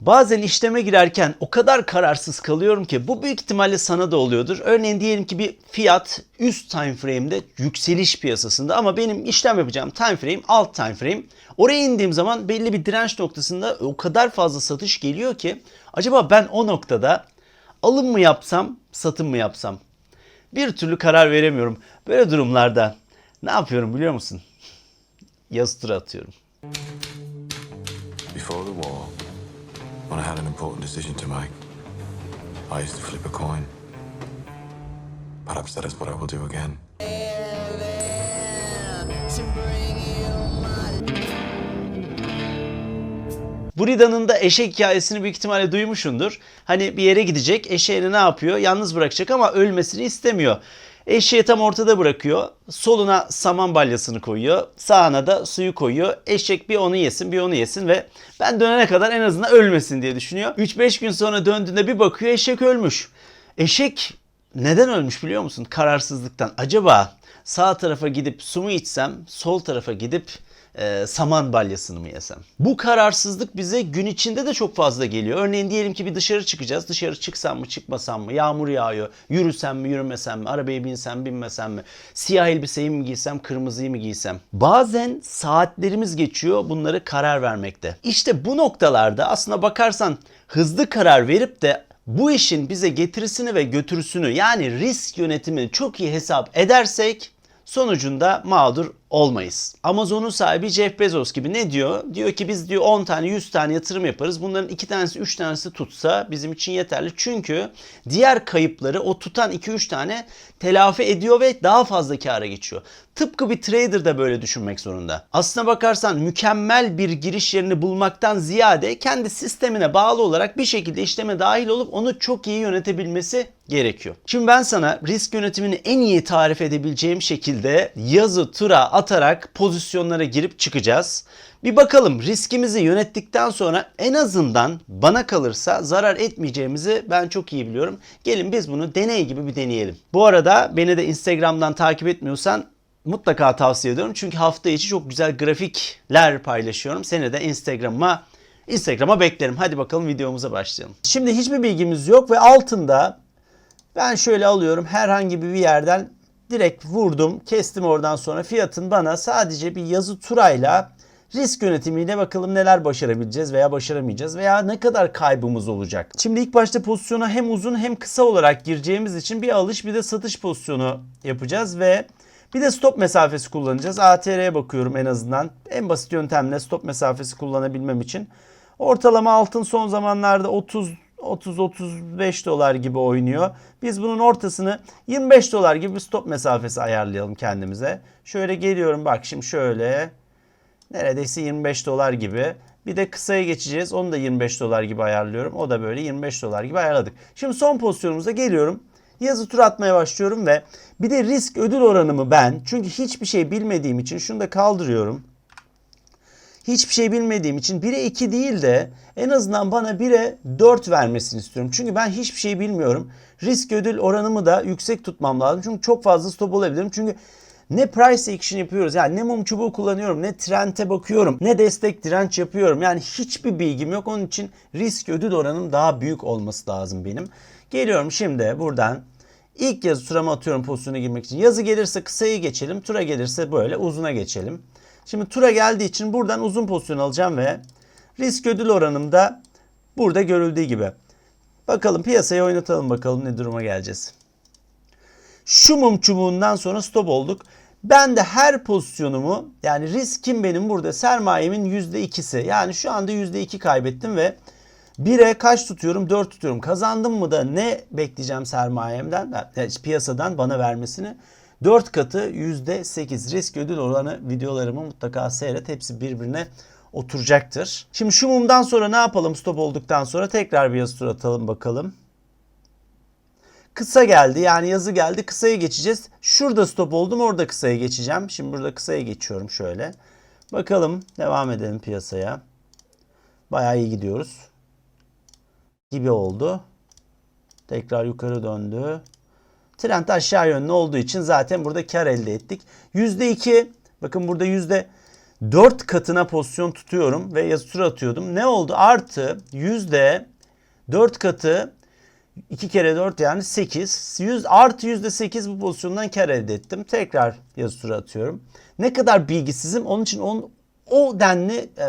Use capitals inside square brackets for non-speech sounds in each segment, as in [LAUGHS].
Bazen işleme girerken o kadar kararsız kalıyorum ki bu büyük ihtimalle sana da oluyordur. Örneğin diyelim ki bir fiyat üst time frame'de yükseliş piyasasında ama benim işlem yapacağım time frame alt time frame. Oraya indiğim zaman belli bir direnç noktasında o kadar fazla satış geliyor ki acaba ben o noktada alım mı yapsam, satım mı yapsam? Bir türlü karar veremiyorum. Böyle durumlarda ne yapıyorum biliyor musun? Yazı tura atıyorum. Before the war, when I had an important decision to make, I used to flip a coin. Perhaps that is what I will do again. Burida'nın da eşek hikayesini büyük ihtimalle duymuşsundur. Hani bir yere gidecek, eşeğini ne yapıyor? Yalnız bırakacak ama ölmesini istemiyor. Eşeği tam ortada bırakıyor. Soluna saman balyasını koyuyor. Sağına da suyu koyuyor. Eşek bir onu yesin bir onu yesin ve ben dönene kadar en azından ölmesin diye düşünüyor. 3-5 gün sonra döndüğünde bir bakıyor eşek ölmüş. Eşek neden ölmüş biliyor musun? Kararsızlıktan. Acaba sağ tarafa gidip su mu içsem, sol tarafa gidip e, saman balyasını mı yesem? Bu kararsızlık bize gün içinde de çok fazla geliyor. Örneğin diyelim ki bir dışarı çıkacağız. Dışarı çıksam mı çıkmasam mı? Yağmur yağıyor. Yürüsem mi yürümesem mi? Arabaya binsem binmesem mi? Siyah elbiseyi mi giysem kırmızıyı mı giysem? Bazen saatlerimiz geçiyor bunları karar vermekte. İşte bu noktalarda aslına bakarsan hızlı karar verip de bu işin bize getirisini ve götürüsünü yani risk yönetimini çok iyi hesap edersek sonucunda mağdur olmayız. Amazon'un sahibi Jeff Bezos gibi ne diyor? Diyor ki biz diyor 10 tane 100 tane yatırım yaparız. Bunların 2 tanesi 3 tanesi tutsa bizim için yeterli. Çünkü diğer kayıpları o tutan 2-3 tane telafi ediyor ve daha fazla kâra geçiyor. Tıpkı bir trader da böyle düşünmek zorunda. Aslına bakarsan mükemmel bir giriş yerini bulmaktan ziyade kendi sistemine bağlı olarak bir şekilde işleme dahil olup onu çok iyi yönetebilmesi gerekiyor. Şimdi ben sana risk yönetimini en iyi tarif edebileceğim şekilde yazı tura atarak pozisyonlara girip çıkacağız. Bir bakalım riskimizi yönettikten sonra en azından bana kalırsa zarar etmeyeceğimizi ben çok iyi biliyorum. Gelin biz bunu deney gibi bir deneyelim. Bu arada beni de Instagram'dan takip etmiyorsan mutlaka tavsiye ediyorum. Çünkü hafta içi çok güzel grafikler paylaşıyorum. Seni de Instagram'a Instagram'a beklerim. Hadi bakalım videomuza başlayalım. Şimdi hiçbir bilgimiz yok ve altında ben şöyle alıyorum herhangi bir yerden direkt vurdum, kestim oradan sonra fiyatın bana sadece bir yazı turayla risk yönetimiyle bakalım neler başarabileceğiz veya başaramayacağız veya ne kadar kaybımız olacak. Şimdi ilk başta pozisyona hem uzun hem kısa olarak gireceğimiz için bir alış bir de satış pozisyonu yapacağız ve bir de stop mesafesi kullanacağız. ATR'ye bakıyorum en azından. En basit yöntemle stop mesafesi kullanabilmem için. Ortalama altın son zamanlarda 30 30-35 dolar gibi oynuyor. Biz bunun ortasını 25 dolar gibi stop mesafesi ayarlayalım kendimize. Şöyle geliyorum bak şimdi şöyle neredeyse 25 dolar gibi. Bir de kısaya geçeceğiz. Onu da 25 dolar gibi ayarlıyorum. O da böyle 25 dolar gibi ayarladık. Şimdi son pozisyonumuza geliyorum. Yazı tur atmaya başlıyorum ve bir de risk ödül oranımı ben çünkü hiçbir şey bilmediğim için şunu da kaldırıyorum hiçbir şey bilmediğim için 1'e 2 değil de en azından bana 1'e 4 vermesini istiyorum. Çünkü ben hiçbir şey bilmiyorum. Risk ödül oranımı da yüksek tutmam lazım. Çünkü çok fazla stop olabilirim. Çünkü ne price action yapıyoruz yani ne mum çubuğu kullanıyorum ne trend'e bakıyorum ne destek direnç yapıyorum. Yani hiçbir bilgim yok. Onun için risk ödül oranım daha büyük olması lazım benim. Geliyorum şimdi buradan ilk yazı turama atıyorum pozisyona girmek için. Yazı gelirse kısayı geçelim. Tura gelirse böyle uzuna geçelim. Şimdi tura geldiği için buradan uzun pozisyon alacağım ve risk ödül oranım da burada görüldüğü gibi. Bakalım piyasaya oynatalım bakalım ne duruma geleceğiz. Şu mum çubuğundan sonra stop olduk. Ben de her pozisyonumu yani riskim benim burada sermayemin %2'si. Yani şu anda %2 kaybettim ve 1'e kaç tutuyorum? 4 tutuyorum. Kazandım mı da ne bekleyeceğim sermayemden, piyasadan bana vermesini? 4 katı %8 risk ödül oranı videolarımı mutlaka seyret. Hepsi birbirine oturacaktır. Şimdi şu mumdan sonra ne yapalım stop olduktan sonra tekrar bir yazı tur atalım bakalım. Kısa geldi yani yazı geldi kısaya geçeceğiz. Şurada stop oldum orada kısaya geçeceğim. Şimdi burada kısaya geçiyorum şöyle. Bakalım devam edelim piyasaya. Bayağı iyi gidiyoruz. Gibi oldu. Tekrar yukarı döndü. Trend aşağı yönlü olduğu için zaten burada kar elde ettik. %2 bakın burada 4 katına pozisyon tutuyorum ve yazı tura atıyordum. Ne oldu? Artı yüzde 4 katı 2 kere 4 yani 8. 100 artı yüzde 8 bu pozisyondan kar elde ettim. Tekrar yazı tura atıyorum. Ne kadar bilgisizim onun için on, o denli e,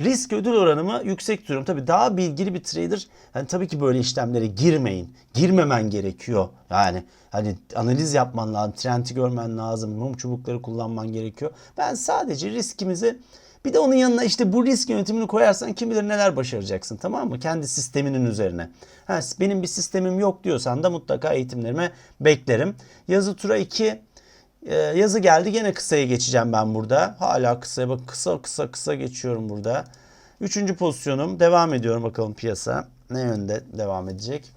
risk ödül oranımı yüksek tutuyorum. Tabii daha bilgili bir trader yani tabii ki böyle işlemlere girmeyin. Girmemen gerekiyor. Yani hani analiz yapman lazım, trendi görmen lazım, mum çubukları kullanman gerekiyor. Ben sadece riskimizi bir de onun yanına işte bu risk yönetimini koyarsan kim bilir neler başaracaksın tamam mı? Kendi sisteminin üzerine. Ha, benim bir sistemim yok diyorsan da mutlaka eğitimlerime beklerim. Yazı tura 2 ee, yazı geldi gene kısaya geçeceğim ben burada. Hala kısaya bak kısa kısa kısa geçiyorum burada. Üçüncü pozisyonum devam ediyorum bakalım piyasa ne yönde devam edecek.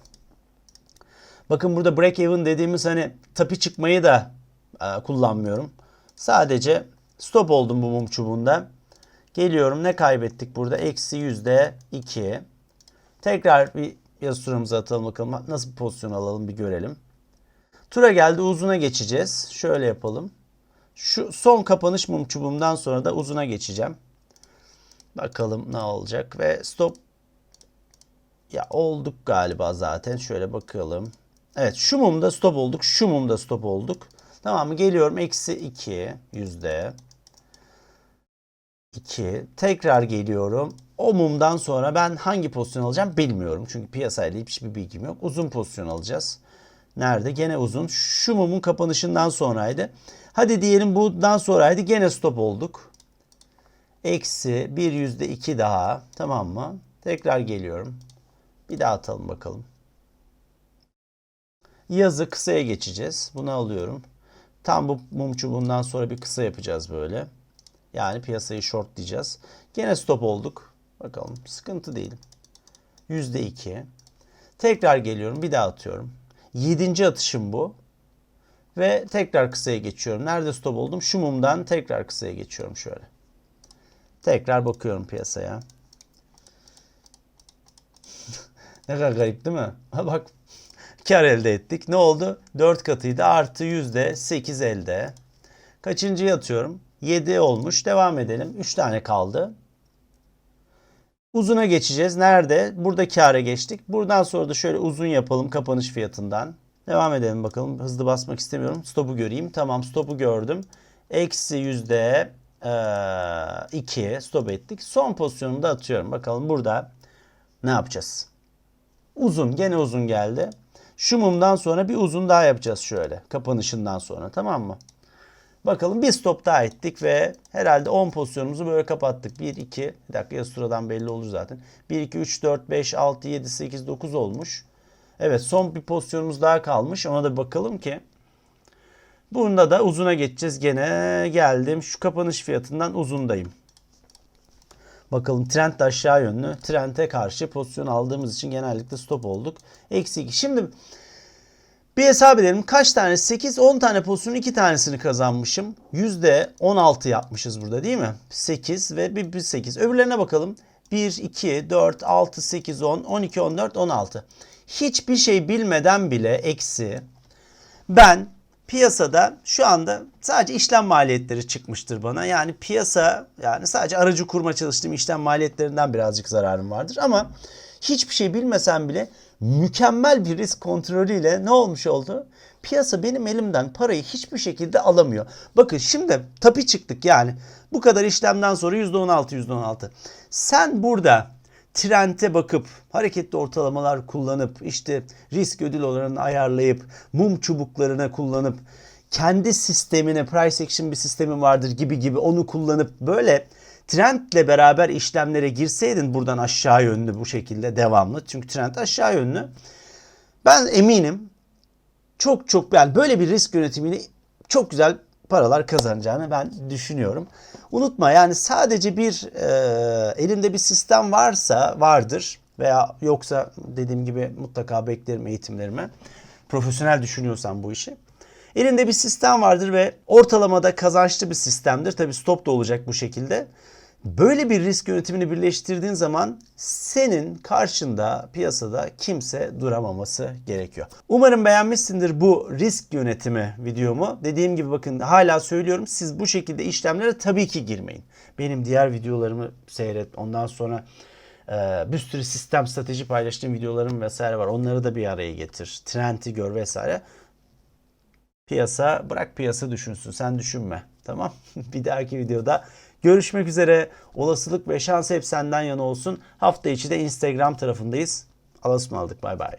Bakın burada break even dediğimiz hani tapi çıkmayı da e, kullanmıyorum. Sadece stop oldum bu mum çubuğunda. Geliyorum ne kaybettik burada? Eksi yüzde iki. Tekrar bir yazı turamıza atalım bakalım. Nasıl bir pozisyon alalım bir görelim. Tura geldi uzuna geçeceğiz. Şöyle yapalım. Şu son kapanış mum çubuğumdan sonra da uzuna geçeceğim. Bakalım ne olacak ve stop ya olduk galiba zaten. Şöyle bakalım. Evet şu mumda stop olduk. Şu mumda stop olduk. Tamam mı? Geliyorum. Eksi 2 yüzde. 2. Tekrar geliyorum. O mumdan sonra ben hangi pozisyon alacağım bilmiyorum. Çünkü piyasayla hiçbir bilgim yok. Uzun pozisyon alacağız. Nerede? Gene uzun. Şu mumun kapanışından sonraydı. Hadi diyelim bundan sonraydı. Gene stop olduk. Eksi bir yüzde iki daha. Tamam mı? Tekrar geliyorum. Bir daha atalım bakalım. Yazı kısaya geçeceğiz. Bunu alıyorum. Tam bu mum çubuğundan sonra bir kısa yapacağız böyle. Yani piyasayı short diyeceğiz. Gene stop olduk. Bakalım sıkıntı değil. Yüzde iki. Tekrar geliyorum. Bir daha atıyorum. Yedinci atışım bu. Ve tekrar kısaya geçiyorum. Nerede stop oldum? Şu mumdan tekrar kısaya geçiyorum şöyle. Tekrar bakıyorum piyasaya. [LAUGHS] ne kadar garip değil mi? [LAUGHS] Ha bak kar elde ettik. Ne oldu? 4 katıydı. Artı yüzde 8 elde. Kaçıncıyı atıyorum? 7 olmuş. Devam edelim. 3 tane kaldı. Uzuna geçeceğiz. Nerede? Burada kâra geçtik. Buradan sonra da şöyle uzun yapalım kapanış fiyatından. Devam edelim bakalım. Hızlı basmak istemiyorum. Stopu göreyim. Tamam stopu gördüm. Eksi yüzde 2 stop ettik. Son pozisyonumu da atıyorum. Bakalım burada ne yapacağız? Uzun. Gene uzun geldi. Şu mumdan sonra bir uzun daha yapacağız şöyle. Kapanışından sonra. Tamam mı? Bakalım bir stop daha ettik ve herhalde 10 pozisyonumuzu böyle kapattık. 1, 2, bir dakika ya sıradan belli olur zaten. 1, 2, 3, 4, 5, 6, 7, 8, 9 olmuş. Evet son bir pozisyonumuz daha kalmış. Ona da bakalım ki. Bunda da uzuna geçeceğiz. Gene geldim. Şu kapanış fiyatından uzundayım. Bakalım trend de aşağı yönlü. Trend'e karşı pozisyon aldığımız için genellikle stop olduk. Eksi 2. Şimdi bir hesap edelim. Kaç tane? 8, 10 tane pozisyonun 2 tanesini kazanmışım. %16 yapmışız burada değil mi? 8 ve bir, bir 8. Öbürlerine bakalım. 1, 2, 4, 6, 8, 10, 12, 14, 16. Hiçbir şey bilmeden bile eksi. Ben piyasada şu anda sadece işlem maliyetleri çıkmıştır bana. Yani piyasa yani sadece aracı kurma çalıştığım işlem maliyetlerinden birazcık zararım vardır. Ama hiçbir şey bilmesem bile mükemmel bir risk kontrolüyle ne olmuş oldu? Piyasa benim elimden parayı hiçbir şekilde alamıyor. Bakın şimdi tapi çıktık yani. Bu kadar işlemden sonra %16 %16. Sen burada trende bakıp hareketli ortalamalar kullanıp işte risk ödül oranını ayarlayıp mum çubuklarına kullanıp kendi sistemine price action bir sistemin vardır gibi gibi onu kullanıp böyle trendle beraber işlemlere girseydin buradan aşağı yönlü bu şekilde devamlı. Çünkü trend aşağı yönlü. Ben eminim çok çok yani böyle bir risk yönetimini çok güzel paralar kazanacağını ben düşünüyorum. Unutma yani sadece bir e, elinde bir sistem varsa vardır veya yoksa dediğim gibi mutlaka beklerim eğitimlerime. Profesyonel düşünüyorsan bu işi. Elinde bir sistem vardır ve ortalamada kazançlı bir sistemdir. Tabii stop da olacak bu şekilde. Böyle bir risk yönetimini birleştirdiğin zaman senin karşında piyasada kimse duramaması gerekiyor. Umarım beğenmişsindir bu risk yönetimi videomu. Dediğim gibi bakın hala söylüyorum siz bu şekilde işlemlere tabii ki girmeyin. benim diğer videolarımı seyret. Ondan sonra e, bir sürü sistem strateji paylaştığım videolarım vesaire var. Onları da bir araya getir. Trendi gör vesaire. Piyasa bırak piyasa düşünsün. Sen düşünme. Tamam. [LAUGHS] bir dahaki videoda görüşmek üzere. Olasılık ve şans hep senden yana olsun. Hafta içi de Instagram tarafındayız. Alasım aldık. Bay bay.